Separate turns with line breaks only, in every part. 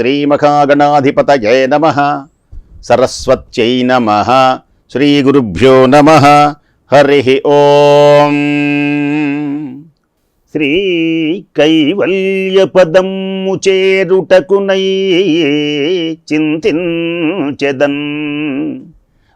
శ్రీమహాగణాధిపతయే నమ. సరస్వత్యై నమ. శ్రీగురుభ్యో నమ. హరి ఓం. శ్రీ కైవల్యపదము చేరుటకునై చింతించెదన్.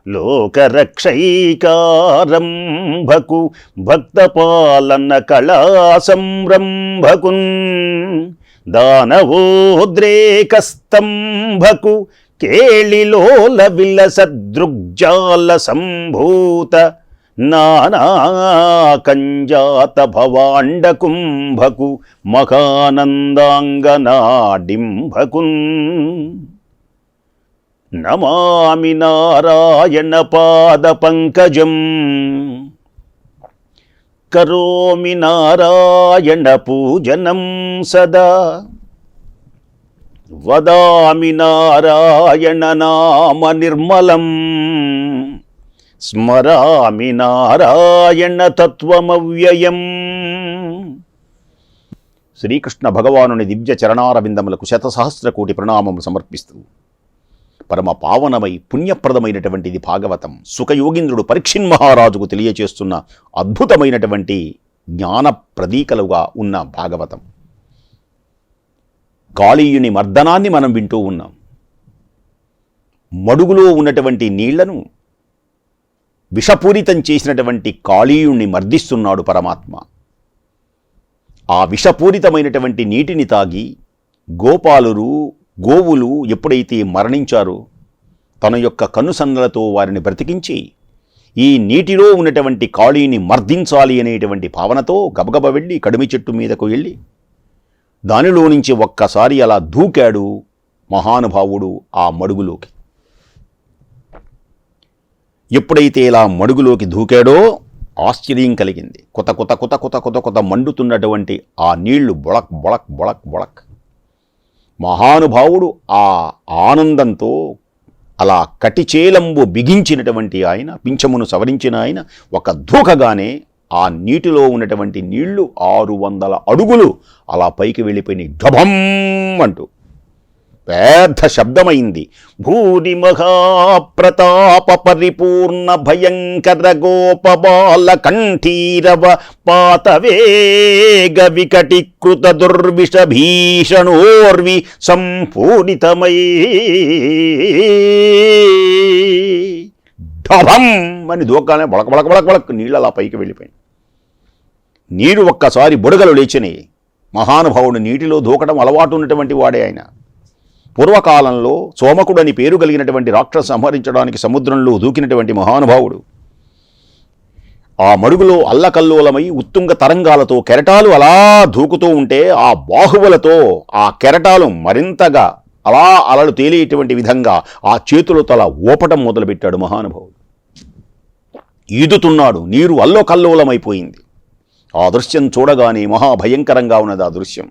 లోకరక్షైకారంభకు భక్తపాలన కళా సంరంభకున్ దానవోద్రేకస్తంభకు కేళిలోల విలసదృగ్జాల సంభూత నానాకంజాత భవాండకుంభకు మహానందాంగనాడింభకున్. నమామి నారాయణ పాద పంకజం కరోమి నారాయణ పూజనం సదా. వదామి నారాయణ నామ నిర్మలం. స్మరామి నారాయణ తత్వమవ్యయం. శ్రీకృష్ణ భగవానుని దివ్య చరణారవిందములకు శతసహస్ర కోటి ప్రణామము సమర్పిస్తూ పరమ పావనమై పుణ్యప్రదమైనటువంటిది భాగవతం. సుఖయోగీంద్రుడు పరీక్షిన్ మహారాజుకు తెలియచేస్తున్న అద్భుతమైనటువంటి జ్ఞాన ప్రదీకలుగా ఉన్న భాగవతం. కాళీయుని మర్దనాన్ని మనం వింటూ ఉన్నాం. మడుగులో ఉన్నటువంటి నీళ్ళను విషపూరితం చేసినటువంటి కాళీయుణ్ణి మర్దిస్తున్నాడు పరమాత్మ. ఆ విషపూరితమైనటువంటి నీటిని తాగి గోపాలురు గోవులు ఎప్పుడైతే మరణించారో తన యొక్క కనుసన్నలతో వారిని బ్రతికించి ఈ నీటిలో ఉన్నటువంటి కాళీని మర్దించాలి అనేటువంటి భావనతో గబగబ వెళ్ళి కడిమి చెట్టు మీదకు వెళ్ళి దానిలో నుంచి ఒక్కసారి అలా దూకాడు మహానుభావుడు ఆ మడుగులోకి. ఎప్పుడైతే ఇలా మడుగులోకి దూకాడో ఆశ్చర్యం కలిగింది. కొత్త కొత్త కొత్త కొత్త కొత కొత్త మండుతున్నటువంటి ఆ నీళ్ళు బొళక్ బొళక్ బొళక్ బొళక్. మహానుభావుడు ఆ ఆనందంతో అలా కటిచేలంబు బిగించినటువంటి ఆయన పింఛమును సవరించిన ఆయన ఒక దూకగానే ఆ నీటిలో ఉన్నటువంటి నీళ్ళు ఆరు వందల అడుగులు అలా పైకి వెళ్ళిపోయినాయి. ఢభం అంటూ. పెద్ద శబ్దమైంది భూరి మహాప్రతాప పరిపూర్ణ భయంకర గోపబాల కంఠీరవ పాతవేగ వికటీకృత దుర్విష భీషణోర్వి సంపూరితమై. ఢభం అని దూకాలే బొడక బొడక బొడక బొడక నీళ్ళు అలా పైకి వెళ్ళిపోయింది. నీరు ఒక్కసారి బుడగలు లేచినాయి. మహానుభావుడు నీటిలో దూకడం అలవాటు ఉన్నటువంటి వాడే ఆయన. పూర్వకాలంలో సోమకుడని పేరు కలిగినటువంటి రాక్షసు సంహరించడానికి సముద్రంలో దూకినటువంటి మహానుభావుడు. ఆ మడుగులో అల్లకల్లోలమై ఉత్తుంగ తరంగాలతో కెరటాలు అలా దూకుతూ ఉంటే ఆ బాహువులతో ఆ కెరటాలు మరింతగా అలా అలలు తేలేటువంటి విధంగా ఆ చేతులు తల ఊపటం మొదలుపెట్టాడు మహానుభావుడు. ఈదుతున్నాడు నీరు అల్లోకల్లోలమైపోయింది. ఆ దృశ్యం చూడగానే మహాభయంకరంగా ఉన్నది ఆ దృశ్యం.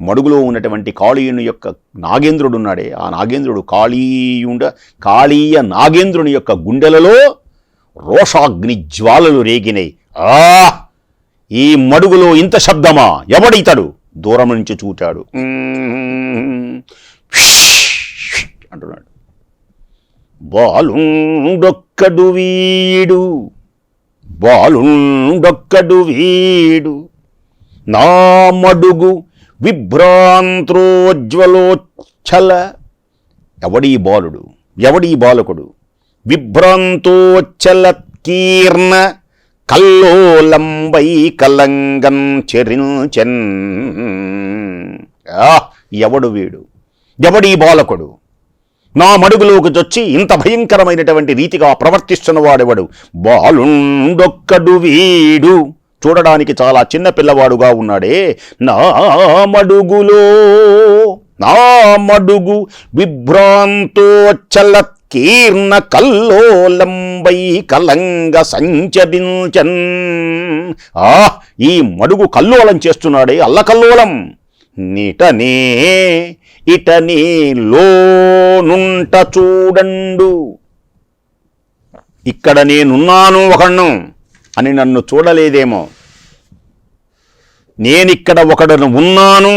మడుగులో ఉన్నటువంటి కాళీయుని యొక్క నాగేంద్రుడు ఉన్నాడే. ఆ నాగేంద్రుడు కాళీయుండ కాళీయ నాగేంద్రుని యొక్క గుండెలలో రోషాగ్ని జ్వాలలు రేగినాయి ఆ ఈ మడుగులో ఇంత శబ్దమా? ఎవడితడు? దూరం నుంచి చూచాడు. అంటున్నాడు. బాలుండొక్కడు వీడు బాలుండొక్కడు వీడు నా మడుగు విభ్రాంత్రోజ్వలోచ్ఛల ఎవడీ బాలుడు? ఎవడీ బాలకుడు? విభ్రాంతోచ్చలత్కీర్ణ కల్లోలంబై కలంగం చెరించెన్. ఆ, ఎవడు వీడు? ఎవడీ బాలకుడు? నా మడుగులోకి చొచ్చి ఇంత భయంకరమైనటువంటి రీతిగా ప్రవర్తిస్తున్న వాడెవడు? బాలుండొక్కడు వీడు. చూడడానికి చాలా చిన్న పిల్లవాడుగా ఉన్నాడే. నా మడుగులో నా మడుగు విభ్రాంతోచ్చల కీర్ణ కల్లోలంబై కలంగ సంచరించన్. ఆ ఈ మడుగు కల్లోలం చేస్తున్నాడే అల్లకల్లోలం నిటనే ఇటనే లోనుంట చూడండు. ఇక్కడ నేనున్నాను ఒకణ్ణం. అని నన్ను చూడలేదేమో. నేనిక్కడ ఒకడను ఉన్నాను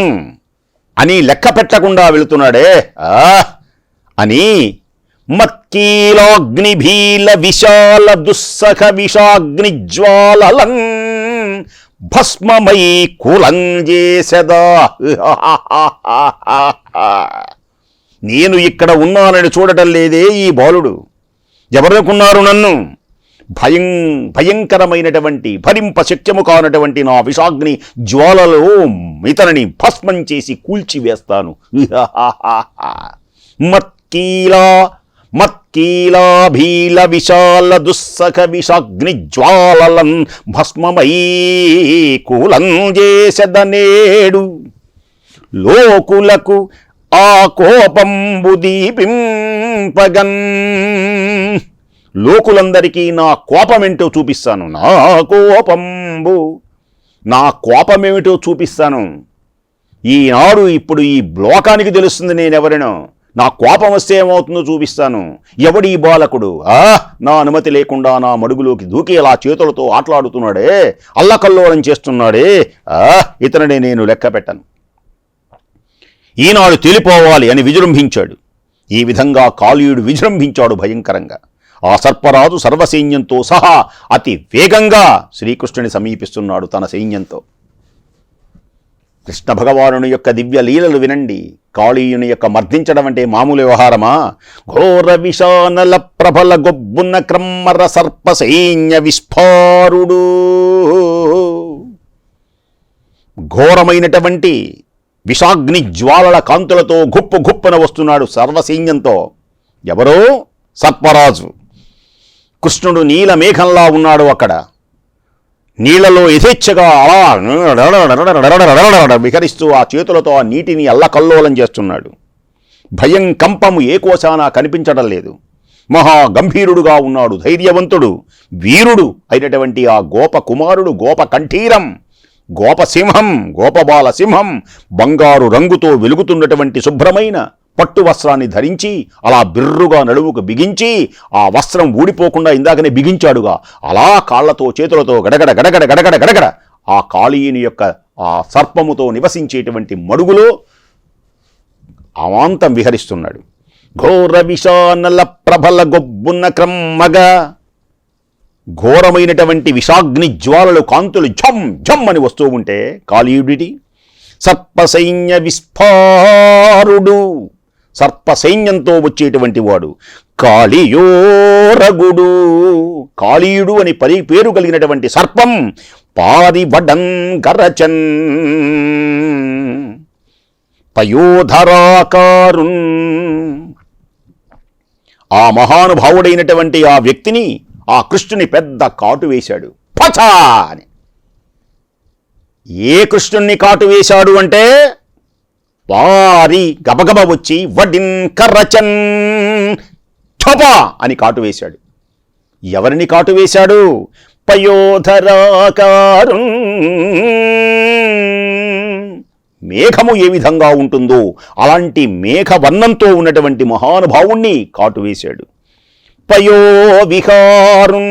అని లెక్క పెట్టకుండా వెళుతున్నాడే. ఆ అని మత్కీలాగ్నిభీల విశాల దుస్సఖ విషాగ్ని జ్వాలలం భస్మమై కులం చేసదా నేను ఇక్కడ ఉన్నానని చూడటం లేదే ఈ బాలుడు. ఎవరనుకున్నారు నన్ను? భయం భయంకరమైనటువంటి భరింప శక్యము కానటువంటి నా విషాగ్ని జ్వాలలో ఇతనిని భస్మం చేసి కూల్చివేస్తాను. మత్కీలా మత్కీలాభీల విశాల దుస్సఖ విషాగ్ని జ్వాలలం భస్మమై కూలం చేసెదనేడు. లోకులకు ఆ కోపంబు దీపింపగన్ లోకులందరికీ నా కోపమేంటో చూపిస్తాను. నా కోపంబు. నా కోపమేమిటో చూపిస్తాను. ఈనాడు ఇప్పుడు ఈ బ్లోకానికి తెలుస్తుంది నేనెవరినో. నా కోపం వస్తే ఏమవుతుందో చూపిస్తాను. ఎవడి ఈ బాలకుడు? ఆ నా అనుమతి లేకుండా నా మడుగులోకి దూకి అలా చేతులతో ఆటలాడుతున్నాడే. అల్లకల్లోలం చేస్తున్నాడే. ఆ ఇతనిని నేను లెక్క పెట్టను. ఈనాడు తేలిపోవాలి అని విజృంభించాడు. ఈ విధంగా కాళీయుడు విజృంభించాడు భయంకరంగా. ఆ సర్పరాజు సర్వసైన్యంతో సహా అతి వేగంగా శ్రీకృష్ణుని సమీపిస్తున్నాడు తన సైన్యంతో. కృష్ణ భగవానుని యొక్క దివ్య లీలలు వినండి. కాళీయుని యొక్క మర్దించడం అంటే మామూలు వ్యవహారమా? ఘోర విషానల ప్రభల గొబ్బున్న క్రమ్మర సర్ప సైన్య విస్ఫారుడు. ఘోరమైనటువంటి విషాగ్ని జ్వాలల కాంతులతో గుప్పు గుప్పున వస్తున్నాడు సర్వసైన్యంతో. ఎవరో? సర్పరాజు. కృష్ణుడు నీల మేఘంలా ఉన్నాడు అక్కడ. నీళ్ళలో యథేచ్ఛగా అలా విహరిస్తూ ఆ చేతులతో ఆ నీటిని అల్లకల్లోలం చేస్తున్నాడు. భయం కంపము ఏ కోశానా కనిపించడం లేదు. మహా గంభీరుడుగా ఉన్నాడు ధైర్యవంతుడు వీరుడు అయినటువంటి ఆ గోప కుమారుడు గోప కంఠీరం గోపసింహం గోపబాల సింహం బంగారు రంగుతో వెలుగుతున్నటువంటి శుభ్రమైన పట్టు వస్త్రాన్ని ధరించి అలా బిర్రుగా నడువుకు బిగించి ఆ వస్త్రం ఊడిపోకుండా ఇందాకనే బిగించాడుగా. అలా కాళ్ళతో చేతులతో గడగడ గడగడ గడగడ గడగడ ఆ కాళీయుని యొక్క ఆ సర్పముతో నివసించేటువంటి మడుగులో అవాంతం విహరిస్తున్నాడు. ఘోర విషానల ప్రభల గొబ్బున్న క్రమ్మగా ఘోరమైనటువంటి విషాగ్ని జ్వాలలు కాంతులు ఝమ్ ఝమ్ అని వస్తూ ఉంటే కాళీయుడిటి సర్పసైన్య విస్ఫారుడు. సర్ప సైన్యంతో వచ్చేటువంటి వాడు. కాళియోరగుడు కాళీయుడు అని పరి పేరు కలిగినటువంటి సర్పం పారిబడన్ గరచన్. పయోధరాకారున్ ఆ మహానుభావుడైనటువంటి ఆ వ్యక్తిని ఆ కృష్ణుని పెద్ద కాటు వేశాడు. పచా అని. ఏ కృష్ణుణ్ణి కాటు వేశాడు అంటే వారి గబగబ వచ్చి వడిన్ కర్రచన్ ఛపా అని కాటు వేశాడు. ఎవరిని కాటు వేశాడు? పయోధరాకారు మేఘము ఏ విధంగా ఉంటుందో అలాంటి మేఘవర్ణంతో ఉన్నటువంటి మహానుభావుణ్ణి కాటు వేశాడు. పయో పయోవిహారం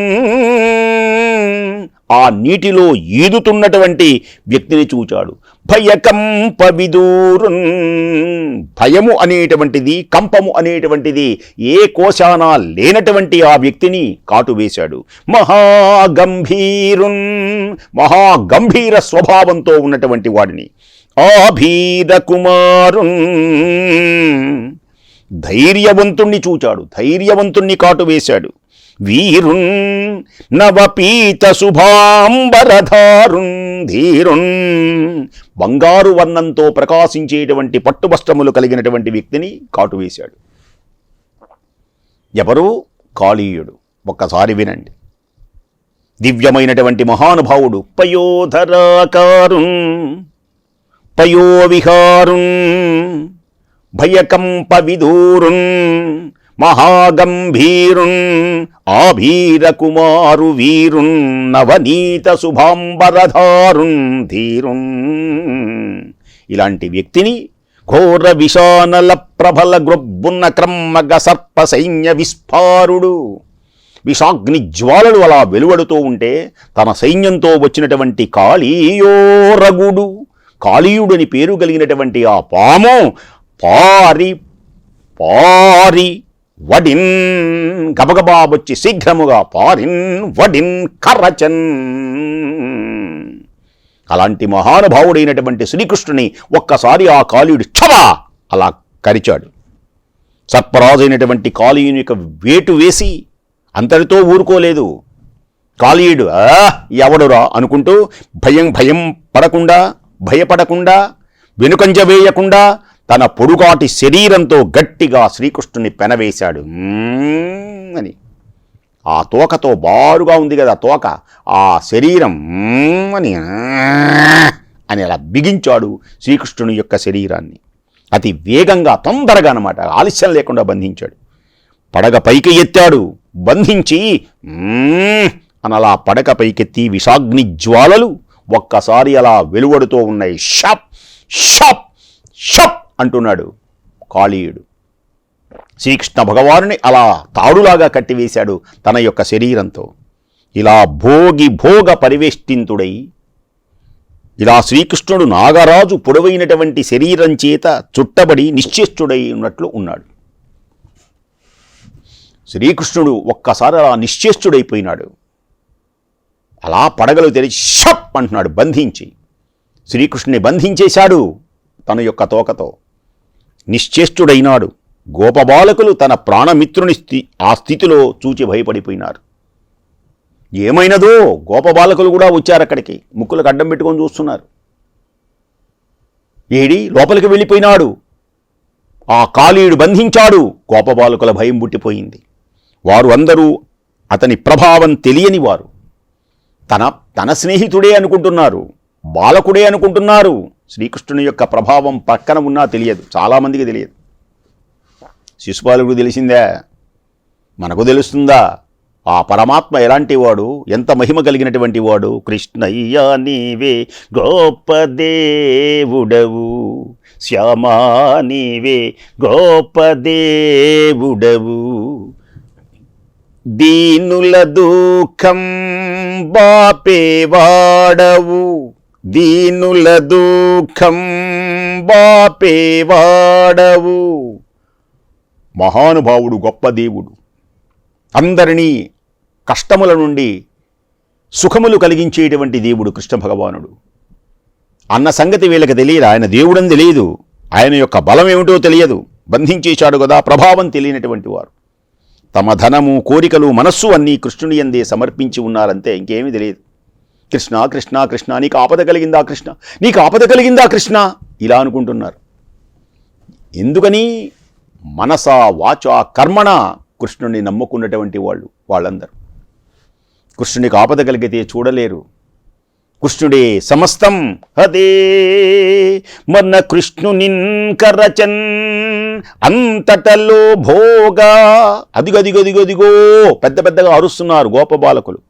ఆ నీటిలో ఈదుతున్నటువంటి వ్యక్తిని చూచాడు. భయకంప విదూరున్ భయము అనేటువంటిది కంపము అనేటువంటిది ఏ కోశాన లేనటువంటి ఆ వ్యక్తిని కాటు వేశాడు. మహాగంభీరున్ మహాగంభీర స్వభావంతో ఉన్నటువంటి వాడిని. ఆభీర కుమారున్ ధైర్యవంతుణ్ణి చూచాడు. ధైర్యవంతుణ్ణి కాటు వేశాడు. వీరున్ నవపీత శుభాంబరధారున్ ధీరున్. బంగారు వర్ణంతో ప్రకాశించేటువంటి పట్టువస్త్రములు కలిగినటువంటి వ్యక్తిని కాటువేశాడు ఎవరు? కాళీయుడు. ఒక్కసారి వినండి. దివ్యమైనటువంటి మహానుభావుడు పయోధరాకారున్ పయోవిహారుణ్ భయకంప విదూరున్ మహాగంభీరున్ ఆభీర కుమారు వీరున్ నవనీత శుభాంబరధారున్ ధీరున్. ఇలాంటి వ్యక్తిని ఘోర విషానల ప్రభల గ్రొబ్బున్న క్రమ్మగ సర్ప సైన్య విస్ఫారుడు. విషాగ్ని జ్వాలలు అలా వెలువడుతూ ఉంటే తన సైన్యంతో వచ్చినటువంటి కాళీయోరగుడు కాళీయుడని పేరు కలిగినటువంటి ఆ పాము పారి పారి వడిన్ గబగబా వచ్చి శీఘ్రముగా పారిన్ వడిన్ కర్రచన్ అలాంటి మహానుభావుడైనటువంటి శ్రీకృష్ణుని ఒక్కసారి ఆ కాళీయుడు ఛవా అలా కరిచాడు. సర్పరాజైనటువంటి కాళీయుని యొక్క వేటు వేసి అంతటితో ఊరుకోలేదు. కాళీయుడు ఆ ఎవడురా? అనుకుంటూ భయం భయం పడకుండా భయపడకుండా వెనుకంజ వేయకుండా తన పొడుగాటి శరీరంతో గట్టిగా శ్రీకృష్ణుని పెనవేశాడు. అని. ఆ తోకతో బారుగా ఉంది కదా తోక. ఆ శరీరం. అని. అని అలా బిగించాడు శ్రీకృష్ణుని యొక్క శరీరాన్ని. అతి వేగంగా తొందరగా అనమాట ఆలస్యం లేకుండా బంధించాడు. పడగ పైకి ఎత్తాడు. బంధించి అని అలా పడక పైకెత్తి విషాగ్ని జ్వాలలు ఒక్కసారి అలా వెలువడుతూ ఉన్నాయి. షప్ షప్ షప్ అంటున్నాడు కాళీయుడు. శ్రీకృష్ణ భగవానుని అలా తాడులాగా కట్టివేశాడు తన యొక్క శరీరంతో. ఇలా భోగి భోగ పరివేష్టింతుడై ఇలా శ్రీకృష్ణుడు నాగరాజు పొడవైనటువంటి శరీరం చేత చుట్టబడి నిశ్చేష్టుడై ఉన్నట్లు ఉన్నాడు. శ్రీకృష్ణుడు ఒక్కసారి అలా నిశ్చేష్టుడైపోయినాడు. అలా పడగలు తెరిచి షప్ అంటున్నాడు బంధించి. శ్రీకృష్ణుని బంధించేశాడు తన యొక్క తోకతో. నిశ్చేష్టుడైనాడు. గోపబాలకులు తన ప్రాణమిత్రుని స్థి ఆ స్థితిలో చూచి భయపడిపోయినారు. ఏమైనదో గోపబాలకులు కూడా వచ్చారు అక్కడికి ముక్కులకు అడ్డం పెట్టుకొని చూస్తున్నారు. ఏడి లోపలికి వెళ్ళిపోయినాడు. ఆ కాళీయుడు బంధించాడు. గోపబాలకుల భయం పుట్టిపోయింది. వారు అందరూ అతని ప్రభావం తెలియని వారు. తన తన స్నేహితుడే అనుకుంటున్నారు. బాలకుడే అనుకుంటున్నారు. శ్రీకృష్ణుని యొక్క ప్రభావం పక్కన ఉన్నా తెలియదు. చాలామందికి తెలియదు. శిశుపాలకుడు తెలిసిందా మనకు తెలుస్తుందా? ఆ పరమాత్మ ఎలాంటి వాడు? ఎంత మహిమ కలిగినటువంటి వాడు? కృష్ణయ్య నీవే గొప్ప దేవుడవు. శ్యామా నీవే గొప్ప దేవుడవు. దీనుల దుఃఖం బాపేవాడవు దీనుల దుఃఖం బాపేవాడవు మహానుభావుడు గొప్ప దేవుడు. అందరినీ కష్టముల నుండి సుఖములు కలిగించేటువంటి దేవుడు కృష్ణ భగవానుడు. అన్న సంగతి వీళ్ళకి తెలియదు? ఆయన దేవుడని తెలియదు. ఆయన యొక్క బలం ఏమిటో తెలియదు. బంధించేశాడు కదా ప్రభావం తెలియనటువంటి వారు. తమ ధనము కోరికలు మనస్సు అన్నీ కృష్ణుని ఎందే సమర్పించి ఉన్నారంతే ఇంకేమీ తెలియదు. కృష్ణ కృష్ణ కృష్ణ నీకు ఆపద కలిగిందా కృష్ణ? నీకు ఆపద కలిగిందా కృష్ణ? ఇలా అనుకుంటున్నారు. ఎందుకని? మనస వాచ కర్మణ కృష్ణుడిని నమ్ముకున్నటువంటి వాళ్ళు వాళ్ళందరూ. కృష్ణునికి ఆపద కలిగితే చూడలేరు. కృష్ణుడే సమస్తం. హదే మన కృష్ణునిన్ కరచన్. అంతటలో భోగా. అదిగదిగదిగదిగో పెద్ద పెద్దగా అరుస్తున్నారు గోపబాలకులు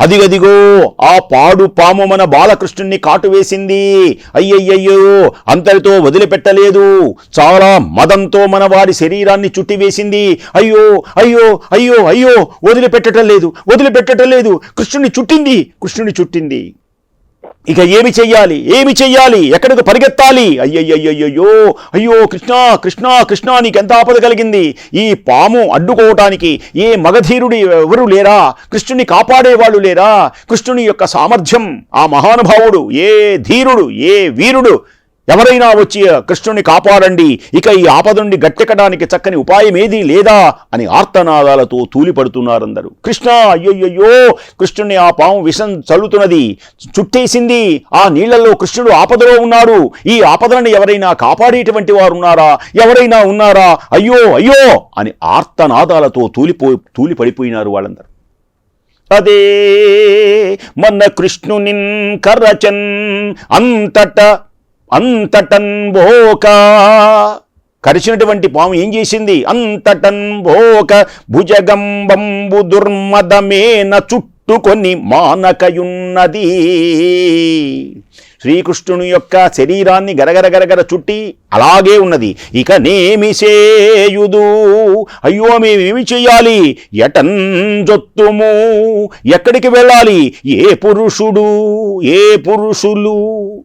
అదిగదిగో ఆ పాడు పాము మన బాలకృష్ణుణ్ణి కాటు వేసింది అయ్యయ్యయ్యో అంతటితో వదిలిపెట్టలేదు. చాలా మదంతో మన వారి శరీరాన్ని చుట్టివేసింది. అయ్యో అయ్యో అయ్యో అయ్యో వదిలిపెట్టడం లేదు వదిలిపెట్టడం లేదు. కృష్ణుని చుట్టింది కృష్ణుని చుట్టింది. ఇక ఏమి చెయ్యాలి? ఏమి చెయ్యాలి? ఎక్కడికి పరిగెత్తాలి? అయ్యయ్యయ్యయ్యో! అయ్యో! కృష్ణ కృష్ణ కృష్ణ నీకెంత ఆపద కలిగింది? ఈ పాము అడ్డుకోవటానికి ఏ మగధీరుడి ఎవరు లేరా? కృష్ణుని కాపాడేవాళ్ళు లేరా? కృష్ణుని యొక్క సామర్థ్యం ఆ మహానుభావుడు ఏ ధీరుడు ఏ వీరుడు ఎవరైనా వచ్చి కృష్ణుని కాపాడండి ఇక ఈ ఆపద నుండి గట్టెక్కడానికి చక్కని ఉపాయం ఏదీ లేదా అని ఆర్తనాదాలతో తూలిపడుతున్నారందరూ. కృష్ణ అయ్యయ్యో కృష్ణుని ఆ పాము విషం చల్లుతున్నది చుట్టేసింది ఆ నీళ్ళలో కృష్ణుడు ఆపదలో ఉన్నాడు ఈ ఆపదలను ఎవరైనా కాపాడేటువంటి వారు ఉన్నారా ఎవరైనా ఉన్నారా అయ్యో అయ్యో అని ఆర్తనాదాలతో తూలిపో తూలిపడిపోయినారు వాళ్ళందరూ. అదే మన కృష్ణునిన్ కరచన్ అంతట అంతటన్ భోక కరిచినటువంటి పాము ఏం చేసింది? అంతటన్ భోక భుజగంబంబు దుర్మదమేన చుట్టుకొని మానకయున్నది. శ్రీకృష్ణుని యొక్క శరీరాన్ని గరగర గరగర చుట్టి అలాగే ఉన్నది. ఇక నేమి సేయుదు అయ్యో మేమేమి చెయ్యాలి ఎటన్ జొత్తుము? ఎక్కడికి వెళ్ళాలి? ఏ పురుషుడు? ఏ పురుషులు?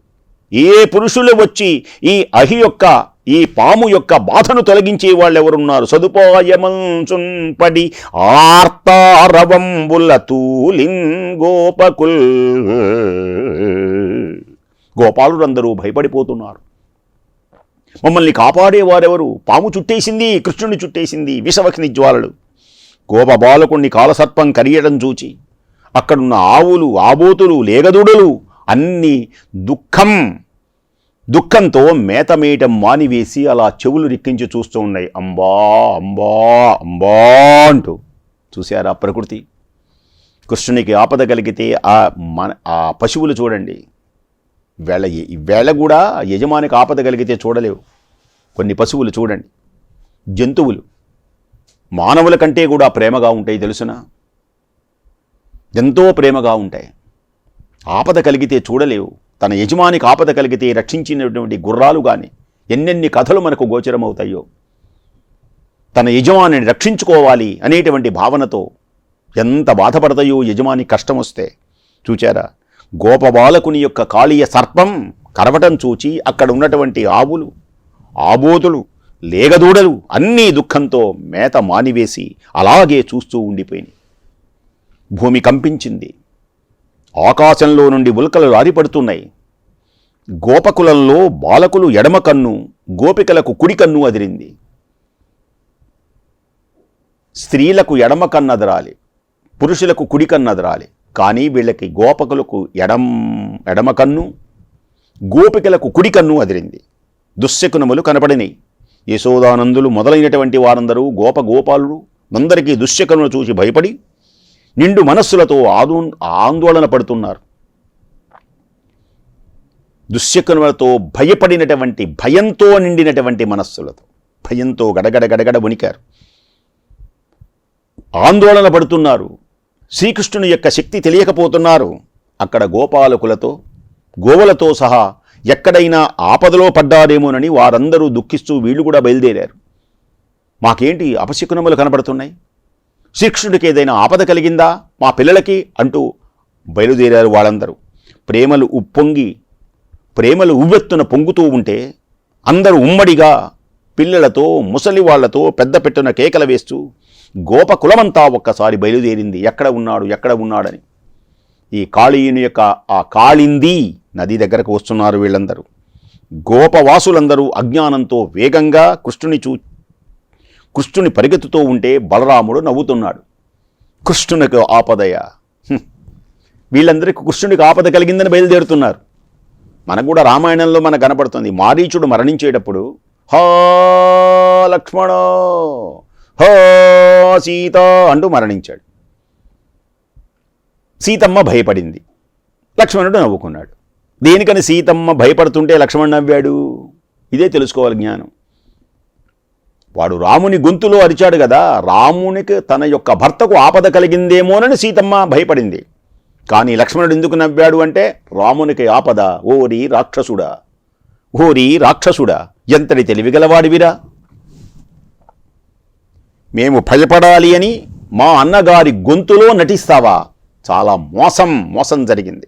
ఏ పురుషులు వచ్చి ఈ అహి యొక్క ఈ పాము యొక్క బాధను తొలగించే వాళ్ళు ఎవరున్నారు సదుపాయమంచుంపడి ఆర్తారవంబుల తూలిన్ గోపకుల్ గోపాలురందరూ భయపడిపోతున్నారు. మమ్మల్ని కాపాడేవారెవరు పాము చుట్టేసింది కృష్ణుని చుట్టేసింది విషవక్ని జ్వాలలు. గోప బాలకుణ్ణి కాలసర్పం కరియడం చూచి అక్కడున్న ఆవులు ఆబోతులు లేగదుడులు అన్ని దుఃఖం దుఃఖంతో మేతమేయటం మానివేసి అలా చెవులు రిక్కించి చూస్తూ ఉన్నాయి. అంబా అంబా అంబా అంటూ చూశారా ప్రకృతి? కృష్ణునికి ఆపద కలిగితే ఆ మన ఆ పశువులు చూడండి. వేళ వేళ కూడా యజమానికి ఆపద కలిగితే చూడలేవు. కొన్ని పశువులు చూడండి. జంతువులు. మానవుల కంటే కూడా ప్రేమగా ఉంటాయి తెలుసునా? ఎంతో ప్రేమగా ఉంటాయి. ఆపద కలిగితే చూడలేవు. తన యజమానికి ఆపద కలిగితే రక్షించినటువంటి గుర్రాలు కానీ ఎన్నెన్ని కథలు మనకు గోచరమవుతాయో. తన యజమానిని రక్షించుకోవాలి అనేటువంటి భావనతో ఎంత బాధపడతాయో యజమాని కష్టం వస్తే. చూచారా? గోపబాలకుని యొక్క కాళీయ సర్పం కరవటం చూచి అక్కడ ఉన్నటువంటి ఆవులు ఆబోతులు లేగదూడలు అన్నీ దుఃఖంతో మేత మానివేసి అలాగే చూస్తూ ఉండిపోయినాయి. భూమి కంపించింది. ఆకాశంలో నుండి ఉల్కలు రారిపడుతున్నాయి. గోపకులంలో బాలకులు ఎడమ కన్ను గోపికలకు కుడి కన్ను అదిరింది. స్త్రీలకు ఎడమ కన్ను పురుషులకు కుడి కన్ను కానీ వీళ్ళకి గోపకులకు ఎడం ఎడమ కన్ను గోపికలకు కుడి కన్ను అదిరింది. దుశ్శకునములు కనపడినాయి యశోదానందులు మొదలైనటువంటి వారందరూ గోపగోపాలు అందరికీ దుశ్శకులను చూసి భయపడి నిండు మనస్సులతో ఆదో ఆందోళన పడుతున్నారు. దుశ్శకునులతో భయపడినటువంటి భయంతో నిండినటువంటి మనస్సులతో భయంతో గడగడ గడగడ వణికారు. ఆందోళన పడుతున్నారు. శ్రీకృష్ణుని యొక్క శక్తి తెలియకపోతున్నారు. అక్కడ గోపాలకులతో గోవులతో సహా ఎక్కడైనా ఆపదలో పడ్డారేమోనని వారందరూ దుఃఖిస్తూ వీళ్ళు కూడా బయలుదేరారు. మాకేంటి అపశకునములు కనబడుతున్నాయి? శిక్షుడికి ఏదైనా ఆపద కలిగిందా? మా పిల్లలకి అంటూ బయలుదేరారు వాళ్ళందరూ. ప్రేమలు ఉప్పొంగి ప్రేమలు ఉవ్వెత్తున పొంగుతూ ఉంటే అందరూ ఉమ్మడిగా పిల్లలతో ముసలి వాళ్ళతో పెద్ద పెట్టున కేకలు వేస్తూ గోపకులమంతా ఒక్కసారి బయలుదేరింది. ఎక్కడ ఉన్నాడు? ఎక్కడ ఉన్నాడని. ఈ కాళీయుని యొక్క ఆ కాళింది నది దగ్గరకు వస్తున్నారు వీళ్ళందరూ. గోపవాసులందరూ అజ్ఞానంతో వేగంగా కృష్ణుని చూ కృష్ణుని పరిగెత్తుతూ ఉంటే బలరాముడు నవ్వుతున్నాడు. కృష్ణునికి ఆపదయ? వీళ్ళందరికీ కృష్ణునికి ఆపద కలిగిందని బయలుదేరుతున్నారు. మనకు కూడా రామాయణంలో మనకు కనపడుతుంది. మారీచుడు మరణించేటప్పుడు హా లక్ష్మణ హా సీత అంటూ మరణించాడు. సీతమ్మ భయపడింది. లక్ష్మణుడు నవ్వుకున్నాడు. దేనికని సీతమ్మ భయపడుతుంటే లక్ష్మణ్ నవ్వాడు? ఇదే తెలుసుకోవాలి జ్ఞానం. వాడు రాముని గొంతులో అరిచాడు కదా రామునికి తన యొక్క భర్తకు ఆపద కలిగిందేమోనని సీతమ్మ భయపడింది. కానీ లక్ష్మణుడు ఎందుకు నవ్వాడు అంటే రామునికి ఆపద ఓరి రాక్షసుడా ఓరి రాక్షసుడా ఎంతటి తెలివిగలవాడివిరా? మేము భయపడాలి అని మా అన్నగారి గొంతులో నటిస్తావా? చాలా మోసం మోసం జరిగింది.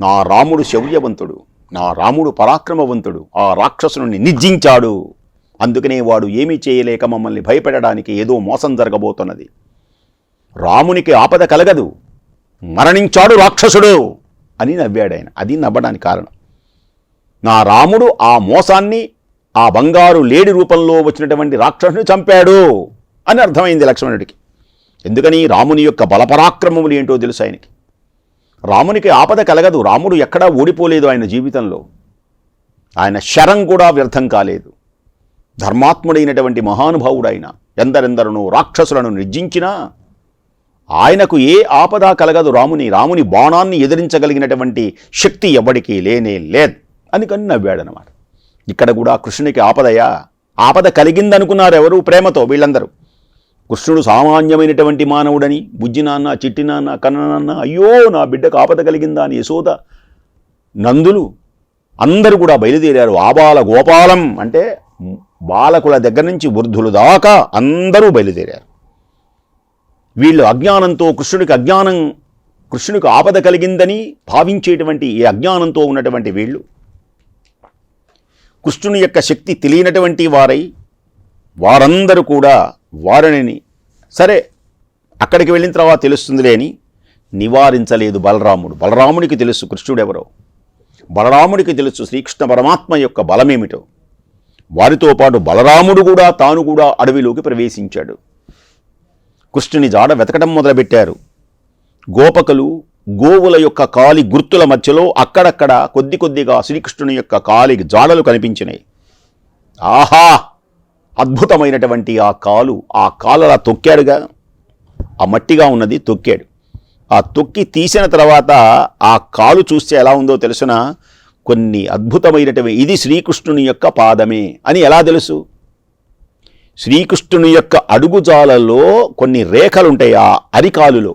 నా రాముడు శౌర్యవంతుడు నా రాముడు పరాక్రమవంతుడు ఆ రాక్షసుని నిర్జించాడు అందుకనే వాడు ఏమీ చేయలేక మమ్మల్ని భయపెట్టడానికి ఏదో మోసం జరగబోతున్నది. రామునికి ఆపద కలగదు. మరణించాడు రాక్షసుడు అని నవ్వాడు ఆయన. అది నవ్వడానికి కారణం. నా రాముడు ఆ మోసాన్ని ఆ బంగారు లేడి రూపంలో వచ్చినటువంటి రాక్షసుని చంపాడు అని అర్థమైంది లక్ష్మణుడికి. ఎందుకని? రాముని యొక్క బలపరాక్రమములు ఏంటో తెలుసు ఆయనకి. రామునికి ఆపద కలగదు. రాముడు ఎక్కడా ఓడిపోలేదు ఆయన జీవితంలో. ఆయన శరం కూడా వ్యర్థం కాలేదు. ధర్మాత్ముడైనటువంటి మహానుభావుడైన ఆయన ఎందరెందరను రాక్షసులను నిర్జించినా ఆయనకు ఏ ఆపద కలగదు రాముని రాముని బాణాన్ని ఎదిరించగలిగినటువంటి శక్తి ఎవడికి లేనే లేదు. అని కన్ను నవ్వాడనమాట ఇక్కడ కూడా కృష్ణునికి ఆపదయా? ఆపద కలిగిందనుకున్నారు ఎవరు ప్రేమతో వీళ్ళందరూ. కృష్ణుడు సామాన్యమైనటువంటి మానవుడని బుజ్జి నాన్న చిట్టి నాన్న కన్న నాన్న అయ్యో నా బిడ్డకు ఆపద కలిగిందా అని యశోద నందులు అందరూ కూడా బయలుదేరారు. ఆబాల గోపాలం అంటే బాలకుల దగ్గర నుంచి వృద్ధులు దాకా అందరూ బయలుదేరారు. వీళ్ళు అజ్ఞానంతో కృష్ణుడికి అజ్ఞానం కృష్ణునికి ఆపద కలిగిందని భావించేటువంటి ఈ అజ్ఞానంతో ఉన్నటువంటి వీళ్ళు కృష్ణుని యొక్క శక్తి తెలియనటువంటి వారై వారందరూ కూడా వారిని సరే అక్కడికి వెళ్ళిన తర్వాత తెలుస్తుందిలే అని నివారించలేదు బలరాముడు. బలరాముడికి తెలుసు కృష్ణుడెవరో. బలరాముడికి తెలుసు శ్రీకృష్ణ పరమాత్మ యొక్క బలమేమిటో. వారితో పాటు బలరాముడు కూడా తాను కూడా అడవిలోకి ప్రవేశించాడు. కృష్ణుని జాడ వెతకడం మొదలుపెట్టారు. గోపకులు గోవుల యొక్క కాలి గుర్తుల మధ్యలో అక్కడక్కడ కొద్ది కొద్దిగా శ్రీకృష్ణుని యొక్క కాలి జాడలు కనిపించినాయి. ఆహా! అద్భుతమైనటువంటి ఆ కాలు ఆ కాలలా తొక్కాడుగా. ఆ మట్టిగా ఉన్నది తొక్కాడు. ఆ తొక్కి తీసిన తర్వాత ఆ కాలు చూస్తే ఎలా ఉందో తెలుసునా? కొన్ని అద్భుతమైనటువంటి ఇది శ్రీకృష్ణుని యొక్క పాదమే అని ఎలా తెలుసు? శ్రీకృష్ణుని యొక్క అడుగుజాలలో కొన్ని రేఖలు ఉంటాయి ఆ అరికాలులో?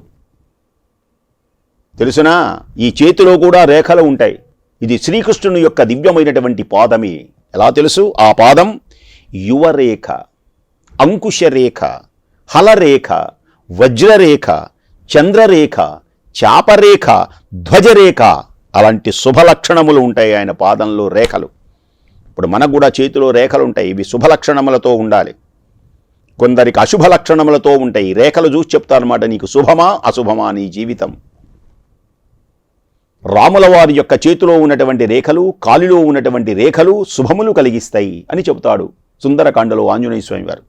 తెలుసునా? ఈ చేతిలో కూడా రేఖలు ఉంటాయి. ఇది శ్రీకృష్ణుని యొక్క దివ్యమైనటువంటి పాదమే. ఎలా తెలుసు? ఆ పాదం యువరేఖ అంకుశరేఖ హలరేఖ వజ్రరేఖ చంద్రరేఖ చాపరేఖ ధ్వజరేఖ అలాంటి శుభలక్షణములు ఉంటాయి ఆయన పాదంలో రేఖలు. ఇప్పుడు మనకు కూడా చేతిలో రేఖలు ఉంటాయి ఇవి శుభలక్షణములతో ఉండాలి. కొందరికి అశుభ లక్షణములతో ఉంటాయి రేఖలు చూసి చెప్తానమాట నీకు శుభమా అశుభమా నీ జీవితం? రాముల వారి యొక్క చేతిలో ఉన్నటువంటి రేఖలు కాలిలో ఉన్నటువంటి రేఖలు శుభములు కలిగిస్తాయి అని చెబుతాడు సుందరకాండలో ఆంజనేయ స్వామి వారు.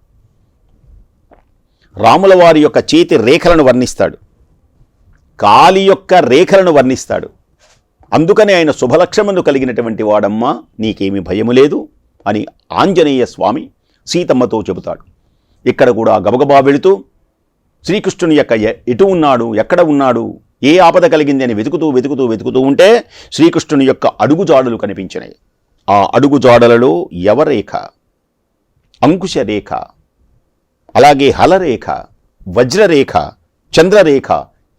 రాముల వారి యొక్క చేతి రేఖలను వర్ణిస్తాడు. కాలి యొక్క రేఖలను వర్ణిస్తాడు. అందుకనే ఆయన శుభలక్షణములు కలిగినటువంటి వాడమ్మా నీకేమీ భయము లేదు అని ఆంజనేయ స్వామి సీతమ్మతో చెబుతాడు. ఇక్కడ కూడా గబగబా వెళుతూ శ్రీకృష్ణుని యొక్క ఎటు ఉన్నాడు ఎక్కడ ఉన్నాడు ఏ ఆపద కలిగింది అని వెతుకుతూ వెతుకుతూ వెతుకుతూ ఉంటే శ్రీకృష్ణుని యొక్క అడుగుజాడలు కనిపించినాయి. ఆ అడుగుజాడలలో యవరేఖ అంకుశరేఖ అలాగే హలరేఖ వజ్రరేఖ చంద్రరేఖ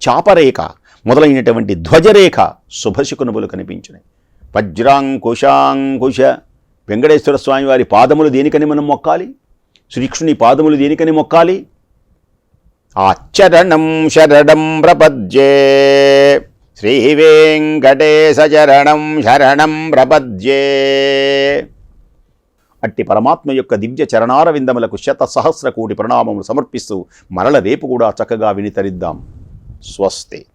చాపరేఖ మొదలైనటువంటి ధ్వజరేఖ శుభశకునుములు కనిపించినాయి వజ్రాంకుశాంకుశ వెంకటేశ్వర స్వామి వారి పాదములు దేనికని మనం మొక్కాలి? శ్రీకృష్ణుని పాదములు దేనికని మొక్కాలి? ఆచరణం శరణం ప్రపద్యే. శ్రీ వెంకటేశ చరణం శరణం ప్రపద్యే. అట్టి పరమాత్మ యొక్క దివ్య చరణార విందములకు శత సహస్ర కోటి ప్రణామములు సమర్పిస్తూ మరల రేపు కూడా చక్కగా వినితరిద్దాం. స్వస్తి.